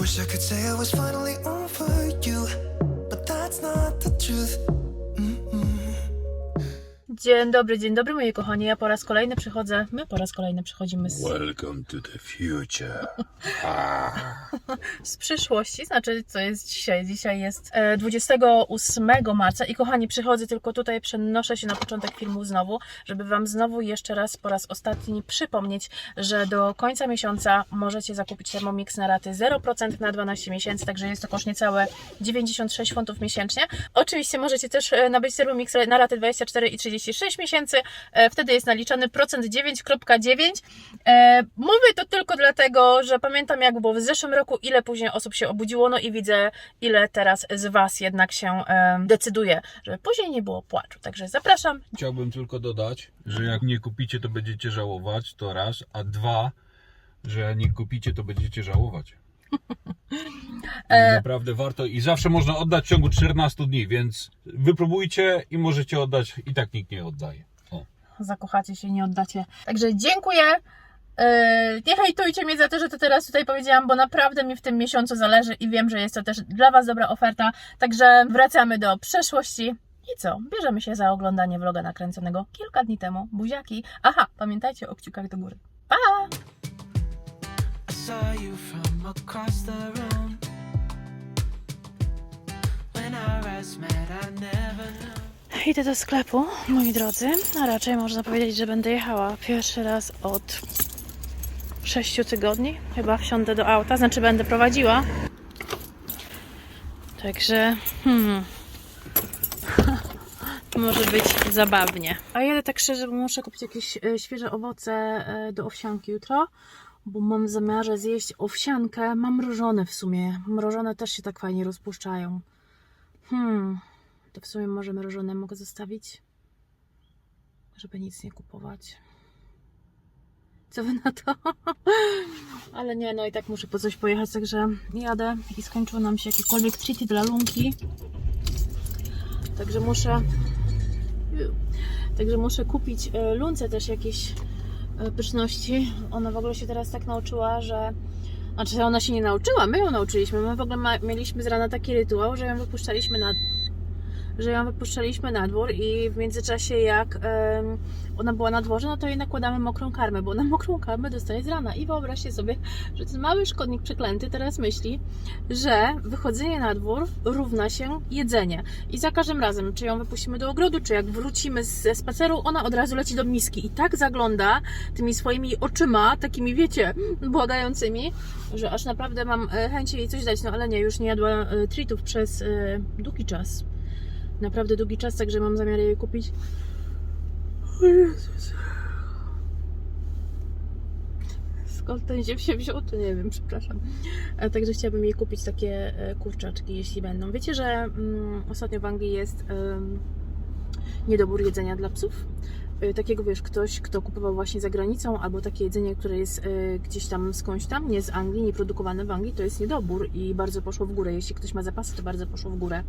Wish I could say I was finally over you, Dzień dobry, dzień dobry moi kochani. Ja po raz kolejny przychodzę, my po raz kolejny przychodzimy z, Welcome to the future. z przyszłości, znaczy co jest dzisiaj. Dzisiaj jest e, 28 marca i kochani, przychodzę tylko tutaj, przenoszę się na początek filmu znowu, żeby Wam znowu jeszcze raz po raz ostatni przypomnieć, że do końca miesiąca możecie zakupić Thermomix na raty 0% na 12 miesięcy, także jest to koszt niecałe 96 funtów miesięcznie. Oczywiście możecie też e, nabyć Thermomix na raty 24 i 36 miesięcy, e, wtedy jest naliczony procent 9,9. E, Mówię to tylko dlatego, że pamiętam jak było w zeszłym roku, ile później osób się obudziło, no i widzę ile teraz z Was jednak się e, decyduje, żeby później nie było płaczu. Także zapraszam. Chciałbym tylko dodać, że jak nie kupicie, to będziecie żałować, to raz, a dwa, że jak nie kupicie, to będziecie żałować. I Naprawdę warto i zawsze można oddać w ciągu 14 dni, więc wypróbujcie i możecie oddać, i tak nikt nie oddaje. O. zakochacie się, nie oddacie. Także dziękuję. Yy, Nie hejtujcie mnie za to, że to teraz tutaj powiedziałam, bo naprawdę mi w tym miesiącu zależy i wiem, że jest to też dla Was dobra oferta. Także wracamy do przeszłości. I co? Bierzemy się za oglądanie vloga nakręconego kilka dni temu. Buziaki. Aha, pamiętajcie o kciukach do góry. Pa! Saw you from across the room. When our eyes met, I never knew. Idę do sklepu, moi drodzy, a raczej można powiedzieć, że będę jechała pierwszy raz od 6 tygodni. Chyba wsiądę do auta, znaczy będę prowadziła. Także, hmm. Może być zabawnie. A jadę tak szczerze, bo muszę kupić jakieś e, świeże owoce e, do owsianki jutro, bo mam w zamiarze zjeść owsiankę. Mam mrożone w sumie. Mrożone też się tak fajnie rozpuszczają. Hmm. To w sumie może mrożone mogę zostawić, żeby nic nie kupować. Co wy na to? Ale nie, no i tak muszę po coś pojechać, także jadę i skończyło nam się jakiekolwiek treaty dla lunki. Także muszę. Także muszę kupić e, lunce też jakieś pyszności. Ona w ogóle się teraz tak nauczyła, że. Znaczy, ona się nie nauczyła, my ją nauczyliśmy. My w ogóle ma, mieliśmy z rana taki rytuał, że ją wypuszczaliśmy na że ją wypuszczaliśmy na dwór i w międzyczasie jak em, ona była na dworze, no to jej nakładamy mokrą karmę, bo ona mokrą karmę dostaje z rana. I wyobraźcie sobie, że ten mały szkodnik przeklęty teraz myśli, że wychodzenie na dwór równa się jedzenie. I za każdym razem, czy ją wypuścimy do ogrodu, czy jak wrócimy ze spaceru, ona od razu leci do miski i tak zagląda tymi swoimi oczyma, takimi wiecie, błagającymi, że aż naprawdę mam e, chęć jej coś dać, no ale nie, już nie jadła e, treatów przez e, długi czas naprawdę długi czas, także mam zamiar jej kupić. O Jezus. Skąd ten ziew się wziął, to nie wiem, przepraszam. E, Także chciałabym jej kupić takie e, kurczaczki, jeśli będą. Wiecie, że mm, ostatnio w Anglii jest niedobór jedzenia dla psów? E, Takiego, wiesz, ktoś, kto kupował właśnie za granicą, albo takie jedzenie, które jest e, gdzieś tam skądś tam, nie z Anglii, nie produkowane w Anglii, to jest niedobór i bardzo poszło w górę. Jeśli ktoś ma zapasy, to bardzo poszło w górę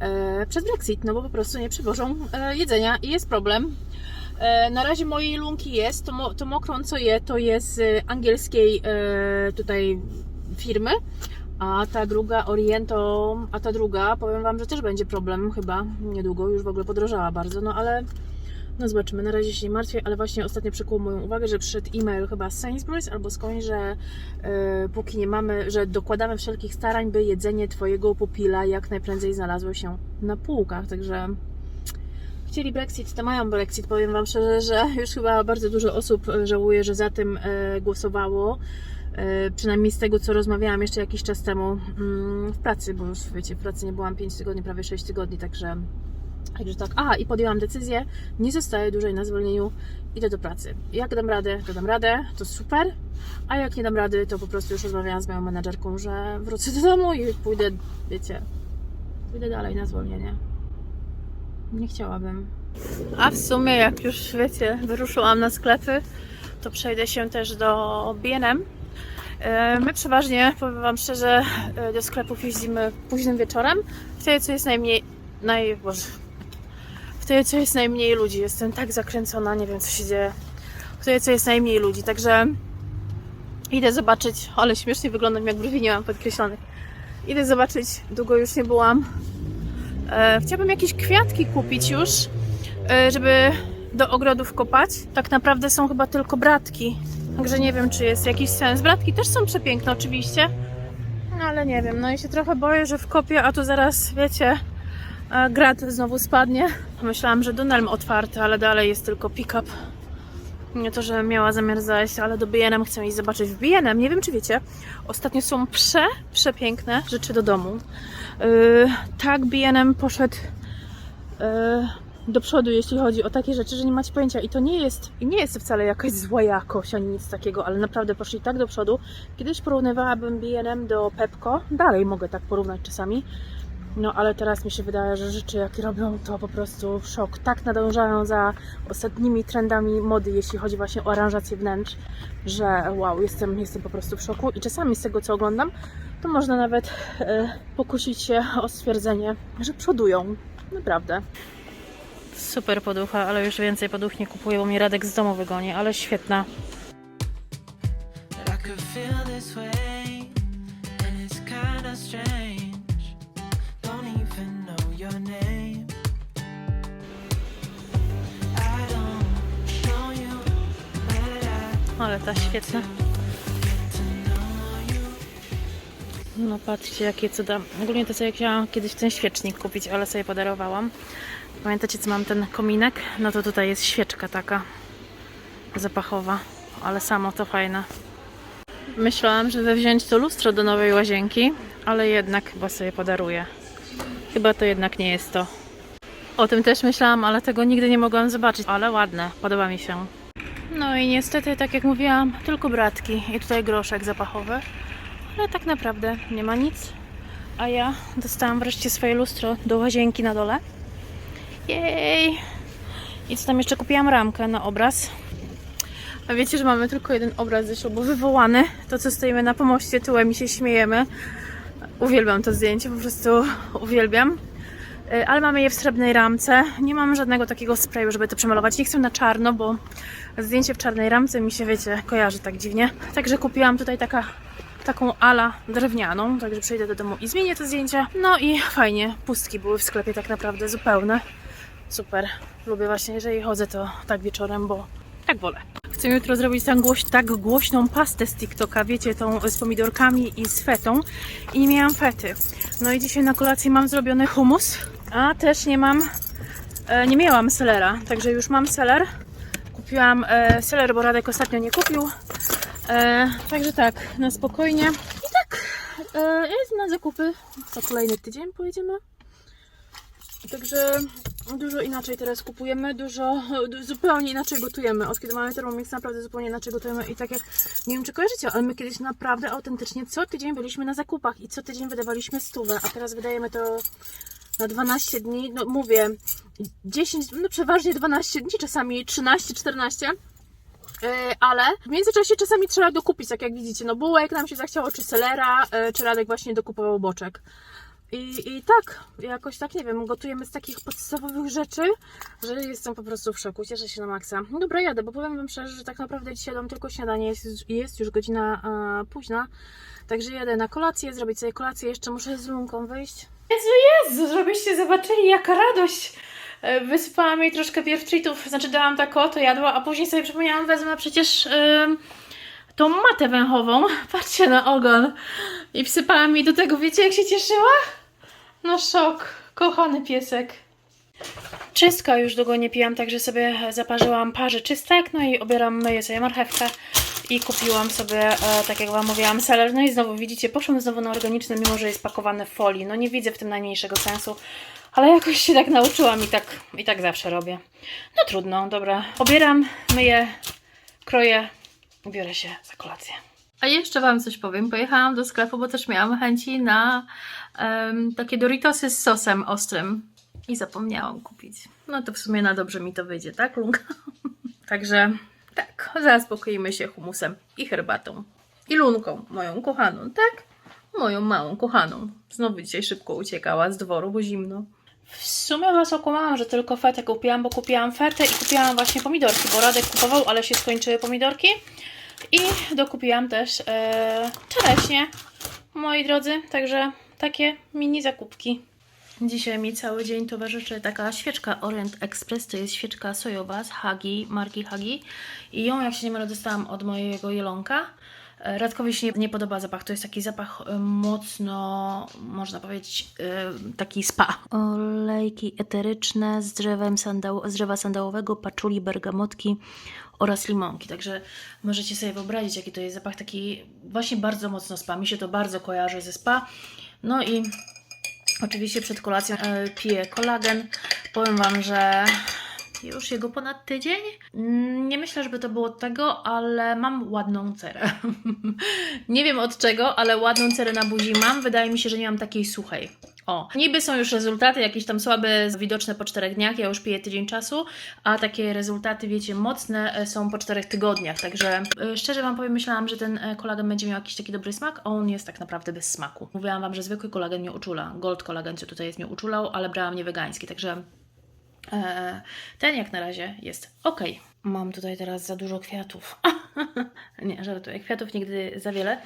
e, przez Brexit, no bo po prostu nie przywożą e, jedzenia i jest problem. E, na razie mojej lunki jest, to, mo, to mokrą co je, to jest z angielskiej tutaj firmy, a ta druga Oriento, a ta druga, powiem Wam, że też będzie problem chyba niedługo, już w ogóle podrożała bardzo, no ale no zobaczymy, na razie się nie martwię, ale właśnie ostatnio przykuło moją uwagę, że przyszedł e-mail chyba z Sainsbury's albo skądś, że e, póki nie mamy, że dokładamy wszelkich starań, by jedzenie Twojego pupila jak najprędzej znalazło się na półkach, także chcieli Brexit, to mają Brexit. Powiem Wam szczerze, że już chyba bardzo dużo osób e, żałuje, że za tym e, głosowało. Przynajmniej z tego, co rozmawiałam jeszcze jakiś czas temu mm, w pracy, bo już wiecie, w pracy nie byłam 5 tygodni, prawie 6 tygodni, także, także tak. Aha, i podjęłam decyzję, nie zostaję dłużej na zwolnieniu, idę do pracy. Jak dam radę, to dam radę, to super, a jak nie dam rady, to po prostu już rozmawiałam z moją menadżerką, że wrócę do domu i pójdę, wiecie, pójdę dalej na zwolnienie. Nie chciałabym. A w sumie, jak już wiecie, wyruszyłam na sklepy, to przejdę się też do B&M. E, My przeważnie, powiem Wam szczerze, e, do sklepów jeździmy późnym wieczorem. Wtedy, co jest najmniej. Naj... Boże. Wtedy, co jest najmniej ludzi. Jestem tak zakręcona, nie wiem, co się dzieje. Wtedy, co jest najmniej ludzi. Także Idę zobaczyć, ale śmiesznie wyglądam, jak brwi nie mam podkreślonych. Idę zobaczyć, długo już nie byłam. E, chciałabym jakieś kwiatki kupić już, e, żeby do ogrodów kopać. Tak naprawdę są chyba tylko bratki, także nie wiem, czy jest jakiś sens. Bratki też są przepiękne oczywiście, no ale nie wiem, no i się trochę boję, że wkopię, a tu zaraz, wiecie, grat znowu spadnie. Myślałam, że Dunelm otwarty, ale dalej jest tylko pick-up. Nie to, że miała zamiar zajść, ale do BNM chcę iść zobaczyć. W BNM, nie wiem czy wiecie, ostatnio są prze, przepiękne rzeczy do domu. Yy, tak BNM poszedł yy, do przodu, jeśli chodzi o takie rzeczy, że nie macie pojęcia. I to nie jest, nie jest wcale jakaś zła jakość, ani nic takiego, ale naprawdę poszli tak do przodu. Kiedyś porównywałabym BNM do Pepco, dalej mogę tak porównać czasami. No ale teraz mi się wydaje, że rzeczy jakie robią to po prostu szok. Tak nadążają za ostatnimi trendami mody, jeśli chodzi właśnie o aranżację wnętrz, że wow, jestem, jestem po prostu w szoku i czasami z tego co oglądam, to można nawet e, pokusić się o stwierdzenie, że przodują. Naprawdę. Super poducha, ale już więcej poduch nie kupuję, bo mi Radek z domu wygoni, ale świetna. I could feel this way, and it's kinda strange. Ale ta you. No patrzcie, jakie cuda. Ogólnie to sobie chciałam kiedyś ten świecznik kupić, ale sobie podarowałam. Pamiętacie, co mam ten kominek? No to tutaj jest świeczka taka zapachowa, ale samo to fajne. Myślałam, żeby wziąć to lustro do nowej łazienki, ale jednak chyba sobie podaruję. Chyba to jednak nie jest to. O tym też myślałam, ale tego nigdy nie mogłam zobaczyć. Ale ładne, podoba mi się. No i niestety, tak jak mówiłam, tylko bratki i tutaj groszek zapachowy. Ale tak naprawdę nie ma nic. A ja dostałam wreszcie swoje lustro do łazienki na dole. Jej! I co tam jeszcze kupiłam ramkę na obraz. A wiecie, że mamy tylko jeden obraz ze ślubu wywołany. To, co stoimy na pomoście tyłem i się śmiejemy. Uwielbiam to zdjęcie, po prostu uwielbiam. Y, Ale mamy je w srebrnej ramce. Nie mam żadnego takiego sprayu, żeby to przemalować. Nie chcę na czarno, bo zdjęcie w czarnej ramce mi się, wiecie, kojarzy tak dziwnie. Także kupiłam tutaj taka, taką ala drewnianą, także przyjdę do domu i zmienię to zdjęcie. No i fajnie, pustki były w sklepie tak naprawdę zupełne. Super. Lubię właśnie, jeżeli chodzę to tak wieczorem, bo tak wolę. Chcę jutro zrobić tak, głoś, tak głośną pastę z TikToka, wiecie, tą z pomidorkami i z fetą. I nie miałam fety. No i dzisiaj na kolację mam zrobiony hummus, a też nie mam, e, nie miałam selera, także już mam seler. Kupiłam e, seler, bo Radek ostatnio nie kupił. E, także tak, na spokojnie. I tak, jest na zakupy. Za kolejny tydzień pojedziemy. Także dużo inaczej teraz kupujemy, dużo, du- zupełnie inaczej gotujemy. Od kiedy mamy Thermomix naprawdę zupełnie inaczej gotujemy i tak jak, nie wiem czy kojarzycie, ale my kiedyś naprawdę autentycznie co tydzień byliśmy na zakupach i co tydzień wydawaliśmy stówę, a teraz wydajemy to na 12 dni, no mówię, 10, no przeważnie 12 dni, czasami 13, 14. Yy, ale w międzyczasie czasami trzeba dokupić, tak jak widzicie, no bułek nam się zachciało, czy selera, yy, czy Radek właśnie dokupował boczek. I, I tak, jakoś tak, nie wiem, gotujemy z takich podstawowych rzeczy, że jestem po prostu w szoku, cieszę się na maksa. No Dobra, jadę, bo powiem Wam szczerze, że tak naprawdę dzisiaj dam tylko śniadanie, jest, jest już godzina e, późna, także jadę na kolację, zrobić sobie kolację, jeszcze muszę z Lunką wyjść. Jezu, Jezu, żebyście zobaczyli, jaka radość! E, Wysypałam jej troszkę beef treatów, znaczy dałam tak to jadła, a później sobie przypomniałam, wezmę przecież ym, tą matę węchową, patrzcie na ogon, i wsypałam jej do tego, wiecie jak się cieszyła? No szok, kochany piesek. Czystka już długo nie pijam, także sobie zaparzyłam parze czystek, no i obieram, myję sobie marchewkę i kupiłam sobie, e, tak jak Wam mówiłam, seler. No i znowu widzicie, poszłam znowu na organiczne, mimo że jest pakowany w folii. No nie widzę w tym najmniejszego sensu, ale jakoś się tak nauczyłam i tak, i tak zawsze robię. No trudno, dobra. Obieram, myję, kroję, biorę się za kolację. A jeszcze Wam coś powiem. Pojechałam do sklepu, bo też miałam chęci na em, takie Doritosy z sosem ostrym. I zapomniałam kupić. No to w sumie na dobrze mi to wyjdzie, tak, Lunka? Także tak, zaspokoimy się humusem i herbatą. I lunką, moją kochaną, tak? Moją małą kochaną. Znowu dzisiaj szybko uciekała z dworu, bo zimno. W sumie Was okłamałam, że tylko fetę kupiłam, bo kupiłam fetę i kupiłam właśnie pomidorki, bo Radek kupował, ale się skończyły pomidorki. I dokupiłam też e, czereśnie, moi drodzy, także takie mini zakupki. Dzisiaj mi cały dzień towarzyszy taka świeczka Orient Express, to jest świeczka sojowa z Hagi, marki Hagi i ją jak się nie mylę dostałam od mojego jelonka. E, Radkowi się nie, nie podoba zapach, to jest taki zapach e, mocno, można powiedzieć, e, taki spa. Olejki eteryczne z, drzewem z drzewa sandałowego, paczuli, bergamotki oraz limonki. Także możecie sobie wyobrazić, jaki to jest zapach taki właśnie bardzo mocno spa. Mi się to bardzo kojarzy ze spa. No i oczywiście przed kolacją e, piję kolagen. Powiem Wam, że już jego ponad tydzień. Mm, Nie myślę, żeby to było od tego, ale mam ładną cerę. nie wiem od czego, ale ładną cerę na buzi mam. Wydaje mi się, że nie mam takiej suchej. O, niby są już rezultaty jakieś tam słabe, widoczne po czterech dniach, ja już piję tydzień czasu, a takie rezultaty, wiecie, mocne e, są po czterech tygodniach, także e, szczerze Wam powiem, myślałam, że ten e, kolagen będzie miał jakiś taki dobry smak, a on jest tak naprawdę bez smaku. Mówiłam Wam, że zwykły kolagen mnie uczula, gold kolagen, co tutaj jest, mnie uczulał, ale brałam nie wegański, także ten jak na razie jest ok. Mam tutaj teraz za dużo kwiatów. nie, żartuję. Kwiatów nigdy za wiele.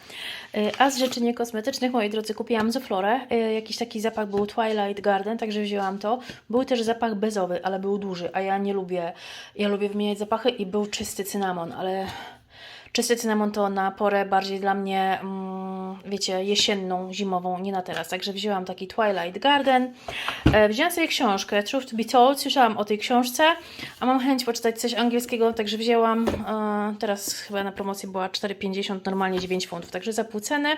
E, A z rzeczy niekosmetycznych, moi drodzy, kupiłam Zoflorę. E, Jakiś taki zapach był Twilight Garden, także wzięłam to. Był też zapach bezowy, ale był duży, a ja nie lubię. Ja lubię wymieniać zapachy i był czysty cynamon, ale czysty cynamon to na porę bardziej dla mnie, mm, wiecie, jesienną, zimową, nie na teraz. Także wzięłam taki Twilight Garden. E, wzięłam sobie książkę Truth to be Told, słyszałam o tej książce, a mam chęć poczytać coś angielskiego, także wzięłam, e, teraz chyba na promocji była 4,50, normalnie 9 funtów, także za pół ceny.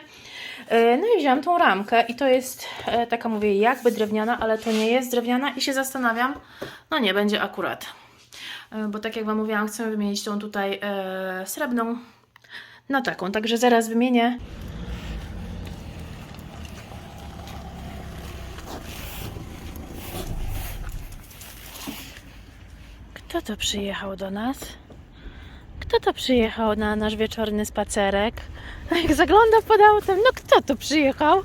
E, no i wzięłam tą ramkę i to jest e, taka, mówię, jakby drewniana, ale to nie jest drewniana i się zastanawiam, no nie, będzie akurat. E, Bo tak jak Wam mówiłam, chcę wymienić tą tutaj e, srebrną na taką, także zaraz wymienię. Kto to przyjechał do nas? Kto to przyjechał na nasz wieczorny spacerek? Jak zagląda pod autem, no kto to przyjechał?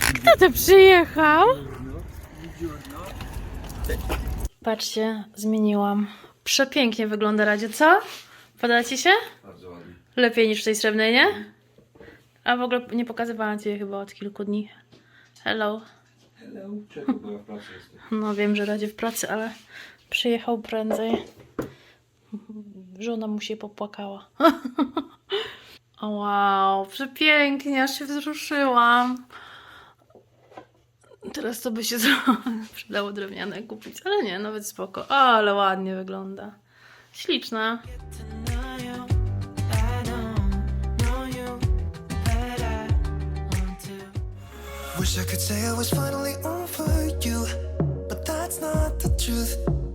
Kto to przyjechał? Patrzcie, zmieniłam. Przepięknie wygląda Radzie, co? Podoba Ci się? Bardzo ładnie. Lepiej niż w tej srebrnej, nie? A w ogóle nie pokazywałam Ci jej chyba od kilku dni. Hello. Hello. Czego, bo ja w pracy jestem. No wiem, że Radzie w pracy, ale przyjechał prędzej. Żona mu się popłakała. O wow, przepięknie, aż się wzruszyłam. Teraz to by się przydało drewniane kupić, ale nie, nawet spoko. Ale ładnie wygląda. Śliczna. Wish I could say I was finally over you, but that's not the truth.